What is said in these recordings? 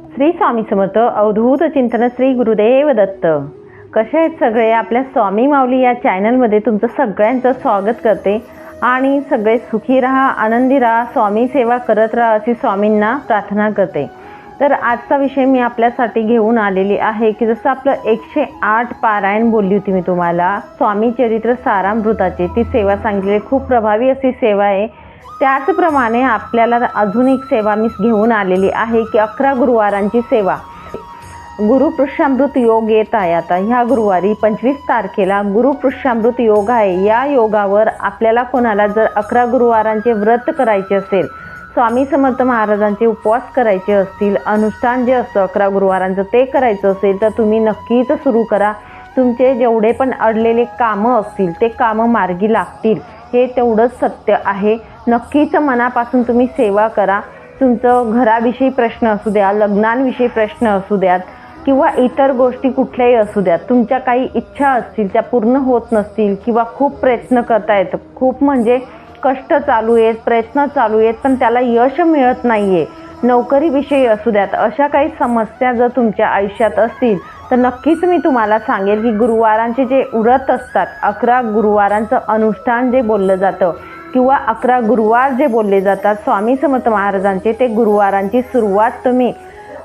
श्री स्वामी समर्थ अवधूत चिंतन श्री गुरुदेव दत्त. कसे आहेत सगळे? आपल्या स्वामी माऊली या चॅनलमध्ये तुमचं सगळ्यांचं स्वागत करते. आणि सगळे सुखी राहा आनंदी राहा स्वामी सेवा करत राहा अशी स्वामींना प्रार्थना करते. तर आजचा विषय मी आपल्यासाठी घेऊन आलेली आहे की जसं आपलं एकशे आठ पारायण बोलली होती मी तुम्हाला स्वामी चरित्र सारामृताची. ती सेवा सांगितलेली खूप प्रभावी अशी सेवा आहे. त्याचप्रमाणे आपल्याला अजून एक सेवा मी घेऊन आलेली आहे की अकरा गुरुवारांची सेवा. गुरुपृष्ठामृत योग येत आहे. आता ह्या गुरुवारी पंचवीस तारखेला गुरुपृष्ठामृत योग आहे. या योगावर आपल्याला कोणाला जर अकरा गुरुवारांचे व्रत करायचे असेल स्वामी समर्थ महाराजांचे उपवास करायचे असतील अनुष्ठान जे असतं अकरा गुरुवारांचं ते करायचं असेल तर तुम्ही नक्कीच सुरू करा. तुमचे जेवढे पण अडलेले कामं असतील ते कामं मार्गी लागतील. हे तेवढंच सत्य आहे. नक्कीच मनापासून तुम्ही सेवा करा. तुमचं घराविषयी प्रश्न असू द्या लग्नांविषयी प्रश्न असू द्यात किंवा इतर गोष्टी कुठल्याही असू द्यात तुमच्या काही इच्छा असतील त्या पूर्ण होत नसतील किंवा खूप प्रयत्न करता येतं खूप म्हणजे कष्ट चालू आहेत प्रयत्न चालू आहेत पण त्याला यश मिळत नाही आहे नोकरीविषयी असू द्यात अशा काही समस्या जर तुमच्या आयुष्यात असतील तर नक्कीच मी तुम्हाला सांगेल की गुरुवारांचे जे व्रत असतात अकरा गुरुवारांचं अनुष्ठान जे बोललं जातं किंवा अकरा गुरुवार जे बोलले जातात स्वामी समर्थ महाराजांचे ते गुरुवारांची सुरुवात तुम्ही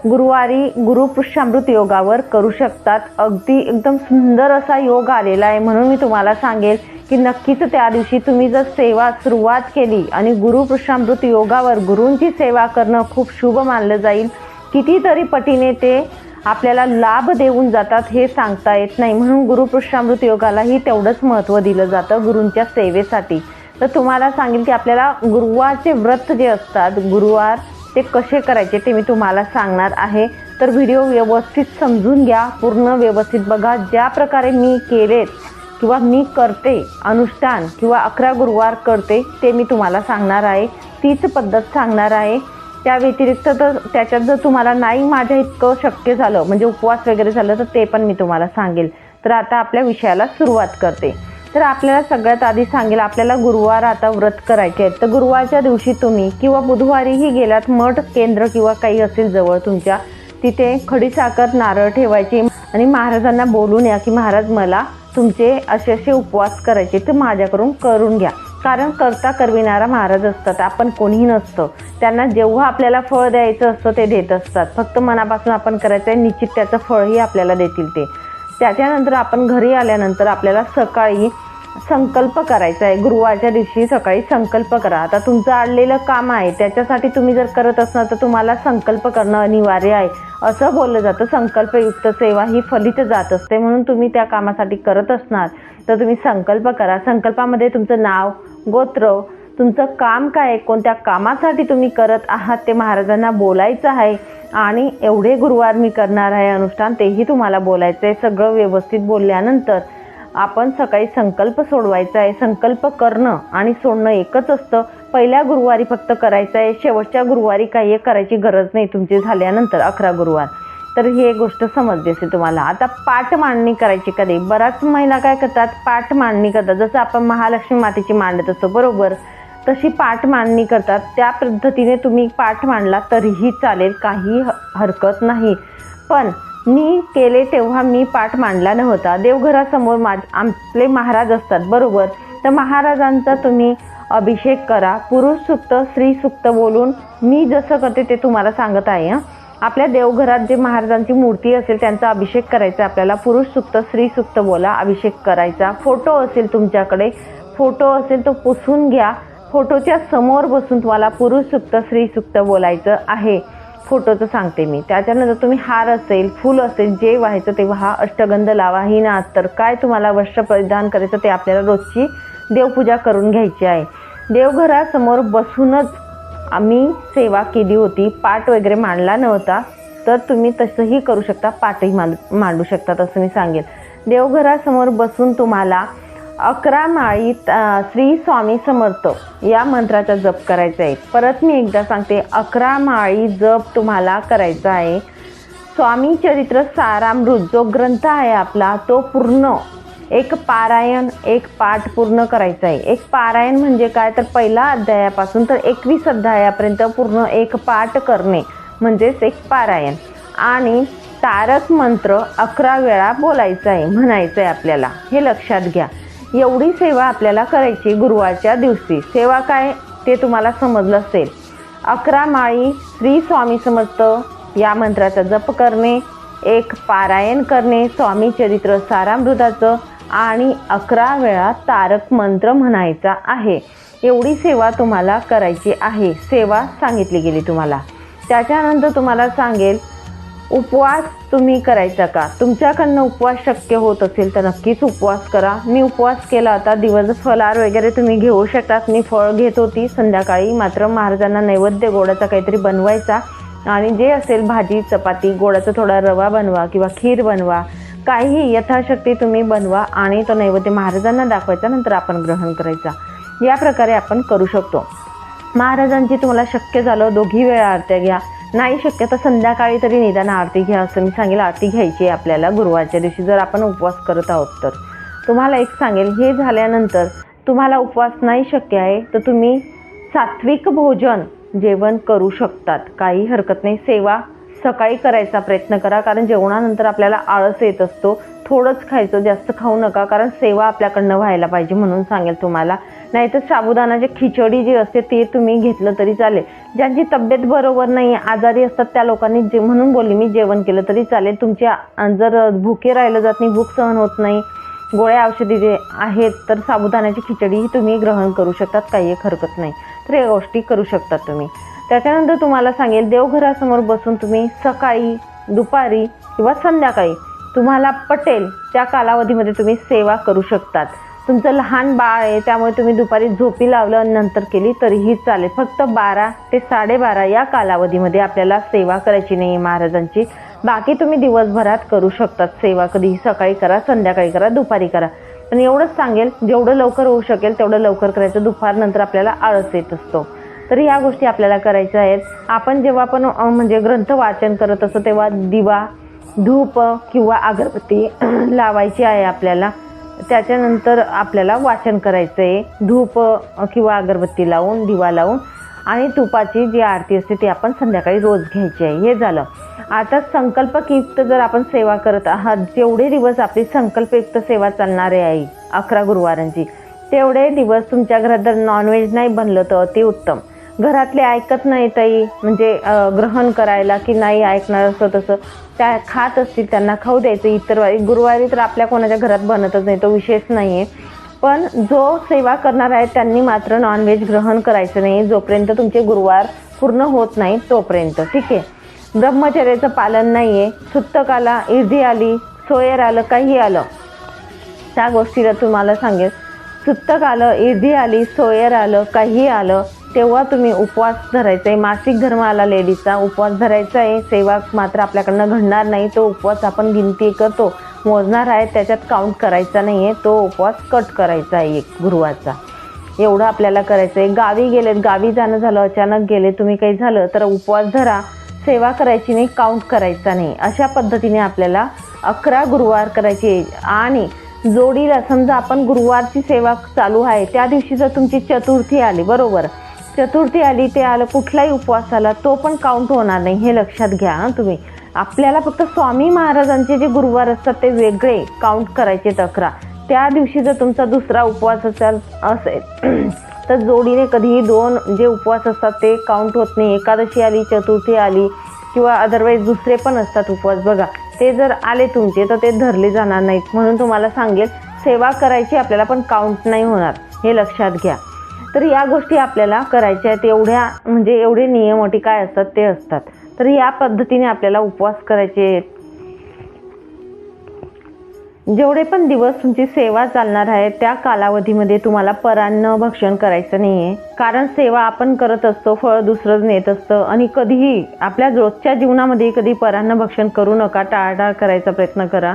गुरुवारी गुरुपुष्यामृत योगावर करू शकतात. अगदी एकदम सुंदर असा योग आलेला आहे म्हणून मी तुम्हाला सांगेल की नक्कीच त्या दिवशी तुम्ही जर सेवा सुरुवात केली आणि गुरुपुष्यामृत योगावर गुरूंची सेवा करणं खूप शुभ मानलं जाईल. कितीतरी पटीने ते आपल्याला लाभ देऊन जातात हे सांगता येत नाही म्हणून गुरुपृष्ठामृत योगालाही तेवढंच महत्त्व दिलं जातं गुरूंच्या सेवेसाठी. तर तुम्हाला सांगेल की आपल्याला गुरुवारचे व्रत जे असतात गुरुवार ते कसे करायचे ते मी तुम्हाला सांगणार आहे. तर व्हिडिओ व्यवस्थित समजून घ्या पूर्ण व्यवस्थित बघा. ज्या प्रकारे मी केलेत किंवा मी करते अनुष्ठान किंवा अकरा गुरुवार करते ते मी तुम्हाला सांगणार आहे. तीच पद्धत सांगणार आहे. त्या व्यतिरिक्त तर त्याच्यात जर तुम्हाला नाही माझ्या इतकं शक्य झालं म्हणजे उपवास वगैरे झालं तर ते पण मी तुम्हाला सांगेल. तर आता आपल्या विषयाला सुरुवात करते. तर आपल्याला सगळ्यात आधी सांगेल आपल्याला गुरुवार आता व्रत करायचे आहेत. तर गुरुवारच्या दिवशी तुम्ही किंवा बुधवारीही गेलात मठ केंद्र किंवा काही असेल जवळ तुमच्या तिथे खडीसाखर नारळ ठेवायची आणि महाराजांना बोलून या की महाराज मला तुमचे असे असे उपवास करायचे ते माझ्याकडून करून घ्या. कारण करता करविणारा महाराज असतात आपण कोणीही नसतं. त्यांना जेव्हा आपल्याला फळ द्यायचं असतं ते देत असतात. फक्त मनापासून आपण करायचं आहे निश्चित त्याचं फळही आपल्याला देतील ते. त्याच्यानंतर आपण घरी आल्यानंतर आपल्याला सकाळी संकल्प करायचा आहे. गुरुवारच्या दिवशी सकाळी संकल्प करा. आता तुमचं आणलेलं काम आहे. त्याच्यासाठी तुम्ही जर करत असणार तर तुम्हाला संकल्प करणं अनिवार्य आहे. असं बोललं जातं. संकल्पयुक्त सेवा ही फलित जात असते. म्हणून तुम्ही त्या कामासाठी करत असणार. तर तुम्ही संकल्प करा. संकल्पामध्ये तुमचं नाव गोत्र तुमचं काम काय? आहे कोणत्या कामासाठी तुम्ही करत आहात ते महाराजांना बोलायचं आहे. आणि एवढे गुरुवार मी करणार आहे अनुष्ठान तेही तुम्हाला बोलायचं आहे. सगळं व्यवस्थित बोलल्यानंतर आपण सकाळी संकल्प सोडवायचा आहे. संकल्प करणं आणि सोडणं एकच असतं. पहिल्या गुरुवारी फक्त करायचं आहे. शेवटच्या गुरुवारी काही एक करायची गरज नाही तुमची झाल्यानंतर अकरा गुरुवार. तर ही एक गोष्ट समजली असेल तुम्हाला. आता पाठ मांडणी करायची कधी? बऱ्याच महिला काय करतात? पाठ मांडणी करतात. जसं आपण महालक्ष्मी मातेची मांडत असतो बरोबर? तशी पाठ मांडणी करतात. त्या पद्धतीने तुम्ही पाठ मांडला तरीही चालेल काही ह- हरकत नाही. पण मी केले तेव्हा मी पाठ मांडला नव्हता. देवघरासमोर माझ आपले महाराज असतात बरोबर. तर महाराजांचा तुम्ही अभिषेक करा. पुरुष सुक्त स्त्री सुक्त बोलून मी जसं करते ते तुम्हाला सांगत आहे आपल्या देवघरात जे महाराजांची मूर्ती असेल त्यांचा अभिषेक करायचा आपल्याला. पुरुष सुक्त स्त्री सुक्त बोला अभिषेक करायचा. फोटो असेल तुमच्याकडे फोटो असेल तो पुसून घ्या. फोटोच्या समोर बसून तुम्हाला पुरुष सुक्त स्त्री सुक्त बोलायचं आहे. फोटोचं सांगते मी. त्याच्यानंतर तुम्ही हार असेल फूल असेल जे व्हायचं ते व्हा अष्टगंध लावा. ही ना तर काय तुम्हाला वस्त्र परिधान करायचं ते आपल्याला रोजची देवपूजा करून घ्यायची आहे. देवघरासमोर बसूनच आम्ही सेवा केली होती. पाठ वगैरे मांडला नव्हता. तर तुम्ही तसंही करू शकता. पाठही मांड मांडू शकता असं मी सांगेन. देवघरासमोर बसून तुम्हाला अकरा माळीत श्री स्वामी समर्थ या मंत्राचा जप करायचा आहे. परत मी एकदा सांगते अकरा माळी जप तुम्हाला करायचा आहे. स्वामी चरित्र सारामृत जो ग्रंथ आहे आपला तो पूर्ण एक पारायण एक पाठ पूर्ण करायचा आहे. एक पारायण म्हणजे काय? तर पहिला अध्यायापासून तर एकवीस अध्यायापर्यंत पूर्ण एक पाठ करणे म्हणजेच एक पारायण. आणि तारक मंत्र अकरा वेळा बोलायचा आहे म्हणायचं आहे आपल्याला. हे लक्षात घ्या. एवढी सेवा आपल्याला करायची गुरुवारच्या दिवशी. सेवा काय ते तुम्हाला समजलं असेल. अकरा माळी श्री स्वामी समर्थ या मंत्राचा जप करणे एक पारायण करणे स्वामी चरित्र सारामृताचं आणि अकरा वेळा तारक मंत्र म्हणायचा आहे. एवढी सेवा तुम्हाला करायची आहे. सेवा सांगितली गेली तुम्हाला. त्याच्यानंतर तुम्हाला सांगेल उपवास तुम्ही करायचा का? तुमच्याकडनं उपवास शक्य होत असेल तर नक्कीच उपवास करा. मी उपवास केला होता दिवस फलार वगैरे तुम्ही घेऊ शकतात. मी फळ घेत होती. संध्याकाळी मात्र महाराजांना नैवेद्य गोडाचा काहीतरी बनवायचा. आणि जे असेल भाजी चपाती गोडाचा थोडा रवा बनवा किंवा खीर बनवा काही यथाशक्ती तुम्ही बनवा आणि तो नैवेद्य महाराजांना दाखवायचा नंतर आपण ग्रहण करायचा. या प्रकारे आपण करू शकतो. महाराजांची तुम्हाला शक्य झालं दोघी वेळा आरत्या घ्या. नाही शक्य तर संध्याकाळी तरी निदान आरती घ्या असं मी सांगेल. आरती घ्यायची आहे आपल्याला गुरुवारच्या दिवशी जर आपण उपवास करत आहोत तर. तुम्हाला एक सांगेल हे झाल्यानंतर तुम्हाला उपवास नाही शक्य आहे तर तुम्ही सात्विक भोजन जेवण करू शकतात. काही हरकत नाही. सेवा सकाळी करायचा प्रयत्न करा कारण जेवणानंतर आपल्याला आळस येत असतो. थोडंच खायचं जास्त खाऊ नका कारण सेवा आपल्याकडनं व्हायला पाहिजे म्हणून सांगेल तुम्हाला. नाहीतर साबुदाणाची खिचडी जी असते ती तुम्ही घेतलं तरी चालेल. ज्यांची तब्येत बरोबर नाही आजारी असतात त्या लोकांनी जे म्हणून बोलली मी जेवण केलं तरी चालेल. तुमच्या जर भुके राहिलं जात नाही भूक सहन होत नाही गोळ्या औषधी जे आहेत तर साबुदाण्याची खिचडीही तुम्ही ग्रहण करू शकतात काही एक हरकत नाही. तर या गोष्टी करू शकतात तुम्ही. त्याच्यानंतर तुम्हाला सांगेल देवघरासमोर बसून तुम्ही सकाळी दुपारी किंवा संध्याकाळी तुम्हाला पटेल त्या कालावधीमध्ये तुम्ही सेवा करू शकतात. तुमचं लहान बाळ आहे त्यामुळे तुम्ही दुपारी झोपी लावलं नंतर केली तरीही चालेल. फक्त बारा ते साडेबारा या कालावधीमध्ये आपल्याला सेवा करायची नाही आहे महाराजांची. बाकी तुम्ही दिवसभरात करू शकतात सेवा. कधीही सकाळी करा संध्याकाळी करा दुपारी करा. पण एवढंच सांगेल जेवढं लवकर होऊ शकेल तेवढं लवकर करायचं. दुपारनंतर आपल्याला आळस येत असतो. तर ह्या गोष्टी आपल्याला करायच्या आहेत. आपण जेव्हा आपण म्हणजे ग्रंथ वाचन करत असतो तेव्हा दिवा धूप किंवा अगरबत्ती लावायची आहे आपल्याला. त्याच्यानंतर आपल्याला वाचन करायचं आहे धूप किंवा अगरबत्ती लावून दिवा लावून आणि तुपाची जी आरती असते ती आपण संध्याकाळी रोज घ्यायची आहे. हे झालं. आता संकल्पयुक्त जर आपण सेवा करत आहात जेवढे दिवस आपली संकल्पयुक्त सेवा चालणारे आहे अकरा गुरुवारांची तेवढे दिवस तुमच्या घरात जर नॉनव्हेज नाही बनलं तर ते उत्तम. घरातले ऐकत नाही ताई. म्हणजे ग्रहण करायला की नाही ऐकणार असं तसं. त्या खात असतील त्यांना खाऊ द्यायचं. इतर वारी गुरुवारी तर आपल्या कोणाच्या घरात बनतच नाही. तो विशेष नाही आहे पण जो सेवा करणार आहे त्यांनी मात्र नॉनव्हेज ग्रहण करायचं नाही. जोपर्यंत तुमचे गुरुवार पूर्ण होत नाही तोपर्यंत. ठीक आहे? ब्रह्मचर्याचं पालन नाही आहे सुत्तक आला इर्धी आली सोयर आलं काही आलं. त्या गोष्टीला तुम्हाला सांगेल सुत्तक आलं इर्धी आली सोयर आलं काही आलं. तेव्हा तुम्ही उपवास धरायचा आहे. मासिक धर्म आला लेडीजचा. उपवास धरायचा आहे. सेवा मात्र आपल्याकडनं घडणार नाही. तो उपवास आपण गिनती करतो. मोजणार आहे. त्याच्यात काउंट करायचा नाही आहे तो उपवास कट करायचा आहे एक गुरुवारचा. एवढं आपल्याला करायचं आहे. गावी गेलेत. गावी जाणं झालं. अचानक गेले. तुम्ही काही झालं तर उपवास धरा. सेवा करायची नाही. काउंट करायचा नाही. अशा पद्धतीने आपल्याला अकरा गुरुवार करायचे. आहे. आणि जोडीला समजा आपण गुरुवारची सेवा चालू आहे. त्या दिवशी जर तुमची चतुर्थी आली. बरोबर. चतुर्थी आली ते आलं कुठलाही उपवास आला तो पण काउंट होणार नाही हे लक्षात घ्या तुम्ही. आपल्याला फक्त स्वामी महाराजांचे जे गुरुवार असतात ते वेगळे काउंट करायचे तक्रार त्या दिवशी जर तुमचा दुसरा उपवास असेल असेल तर जोडीने कधीही दोन जे उपवास असतात ते काउंट होत नाही. एकादशी आली चतुर्थी आली किंवा अदरवाईज दुसरे पण असतात उपवास. बघा ते जर आले तुमचे तर ते धरले जाणार नाहीत. म्हणून तुम्हाला सांगेल सेवा करायची आपल्याला पण काउंट नाही होणार हे लक्षात घ्या. तर या गोष्टी आपल्याला करायच्या आहेत. एवढ्या म्हणजे एवढे नियम अटी काय असतात ते असतात. तर या पद्धतीने आपल्याला उपवास करायचे आहेत. जेवढे पण दिवस तुमची सेवा चालणार आहे त्या कालावधीमध्ये तुम्हाला परान्न भक्षण करायचं नाही आहे कारण सेवा आपण करत असतो फळ दुसरंच नेत असतं आणि कधीही आपल्या रोजच्या जीवनामध्ये कधी परान्न भक्षण करू नका टाळाटाळ करायचा प्रयत्न करा.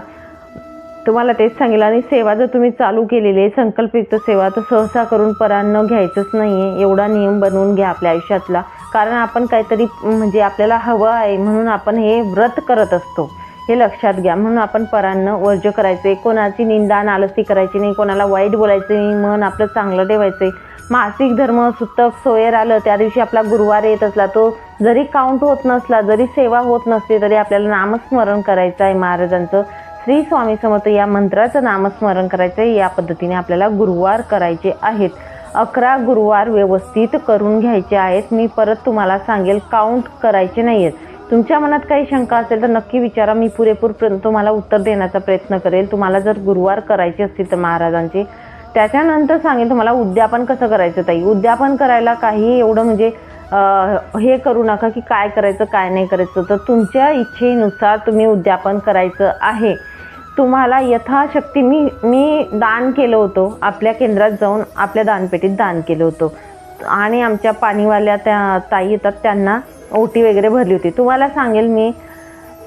तुम्हाला तेच सांगितलं आणि सेवा जर तुम्ही चालू केलेली आहे संकल्पयुक्त सेवा तर सहसा करून परान्न घ्यायचंच नाही आहे एवढा नियम बनवून घ्या आपल्या आयुष्यातला. कारण आपण काहीतरी म्हणजे आपल्याला हवं आहे म्हणून आपण हे व्रत करत असतो. हे लक्षात घ्या. म्हणून आपण परांनं वर्ज करायचं करायचे कोणाची निंदा नालस्ती करायची नाही कोणाला वाईट बोलायचं नाही मन आपलं चांगलं ठेवायचं मासिक धर्म सुतक सोयर आलं त्या दिवशी आपला गुरुवार येत असला तो जरी काउंट होत नसला जरी सेवा होत नसली तरी आपल्याला नामस्मरण करायचं आहे महाराजांचं. श्री स्वामी समर्थ या मंत्राचं नामस्मरण करायचं आहे या पद्धतीने आपल्याला गुरुवार करायचे आहेत. अकरा गुरुवार व्यवस्थित करून घ्यायचे आहेत. मी परत तुम्हाला सांगेल काउंट करायचे नाही आहेत तुमच्या मनात काही शंका असेल तर नक्की विचारा. मी पुरेपूर तुम्हाला उत्तर देण्याचा प्रयत्न करेल. तुम्हाला जर गुरुवार करायचे असतील तर महाराजांचे. त्याच्यानंतर सांगेल तुम्हाला उद्यापन कसं करायचं ताई? उद्यापन करायला काही एवढं म्हणजे हे करू नका की काय करायचं काय नाही करायचं. तर तुमच्या इच्छेनुसार तुम्ही उद्यापन करायचं आहे. तुम्हाला यथाशक्ती मी मी दान केलं होतं. आपल्या केंद्रात जाऊन आपल्या दानपेटीत दान केलं होतं. आणि आमच्या पाणीवाल्या त्या ताई येतात त्यांना ओटी वगैरे भरली होती. तुम्हाला सांगेल मी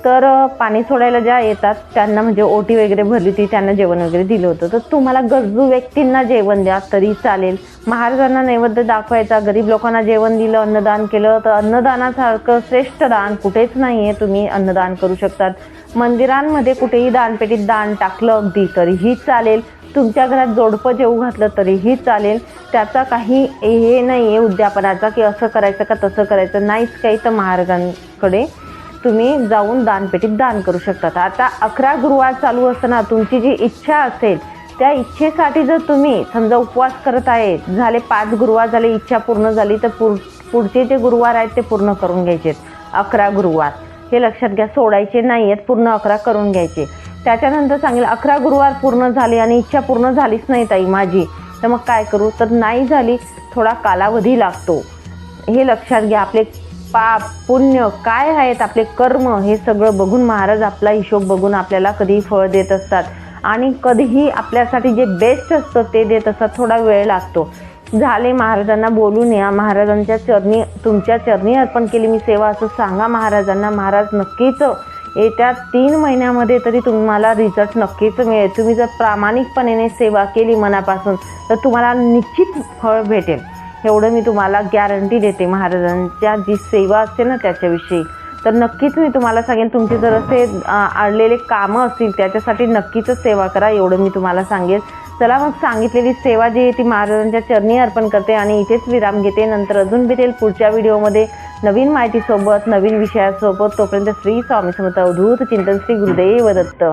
तर पाणी सोडायला ज्या येतात त्यांना म्हणजे ओटी वगैरे भरली होती त्यांना जेवण वगैरे दिलं होतं. तर तुम्हाला गरजू व्यक्तींना जेवण द्या तरी चालेल. महाराजांना नैवेद्य दाखवायचा गरीब लोकांना जेवण दिलं अन्नदान केलं तर अन्नदानासारखं श्रेष्ठ दान कुठेच नाही आहे तुम्ही अन्नदान करू शकतात. मंदिरांमध्ये कुठेही दानपेटीत दान टाकलं अगदी तरीही चालेल. तुमच्या घरात जोडपं जेवू घातलं तरीही चालेल. त्याचा काही हे नाही आहे उद्यापनाचा की असं करायचं का तसं करायचं. नाहीच काही तर महाराजांकडे तुम्ही जाऊन दानपेटीत दान करू शकतात. आता अकरा गुरुवार चालू असताना तुमची जी इच्छा असेल त्या इच्छेसाठी जर तुम्ही समजा उपवास करत आहे झाले पाच गुरुवार झाले इच्छा पूर्ण झाली तर पुढ पुढचे जे गुरुवार आहेत ते पूर्ण करून घ्यायचे अकरा गुरुवार. हे लक्षात घ्या सोडायचे नाही आहेत पूर्ण अकरा करून घ्यायचे त्याच्यानंतर सांगेल अकरा गुरुवार पूर्ण झाले आणि इच्छा पूर्ण झालीच नाही ताई माझी. तर मग काय करू? तर नाही झाली थोडा कालावधी लागतो. हे लक्षात घ्या आपले पाप पुण्य काय आहेत आपले कर्म हे सगळं बघून महाराज आपला हिशोब बघून आपल्याला कधीही फळ देत असतात. आणि कधीही आपल्यासाठी जे बेस्ट असतं ते देत असतात थोडा वेळ लागतो. झाले महाराजांना बोलून या. महाराजांच्या चरणी तुमच्या चरणी अर्पण केली मी सेवा. असं सांगा महाराजांना. महाराज नक्कीच येत्या तीन महिन्यामध्ये तरी तुम्हाला रिझल्ट नक्कीच मिळेल. तुम्ही जर प्रामाणिकपणे सेवा केली मनापासून तर तुम्हाला निश्चित फळ भेटेल. एवढं मी तुम्हाला गॅरंटी देते महाराजांच्या जी सेवा असते ना त्याच्याविषयी. तर नक्कीच मी तुम्हाला सांगेन तुमचे जर असे अडलेले कामं असतील त्याच्यासाठी नक्कीच सेवा करा एवढं मी तुम्हाला सांगेन. चला मग सांगितलेली सेवा जी आहे ती महाराजांच्या चरणी अर्पण करते आणि इथेच विराम घेते. नंतर अजून भेटेल पुढच्या व्हिडिओमध्ये नवीन माहितीसोबत नवीन विषयासोबत. तोपर्यंत श्री स्वामी समर्थ अवधूत चिंतन श्री गुरुदेव दत्त.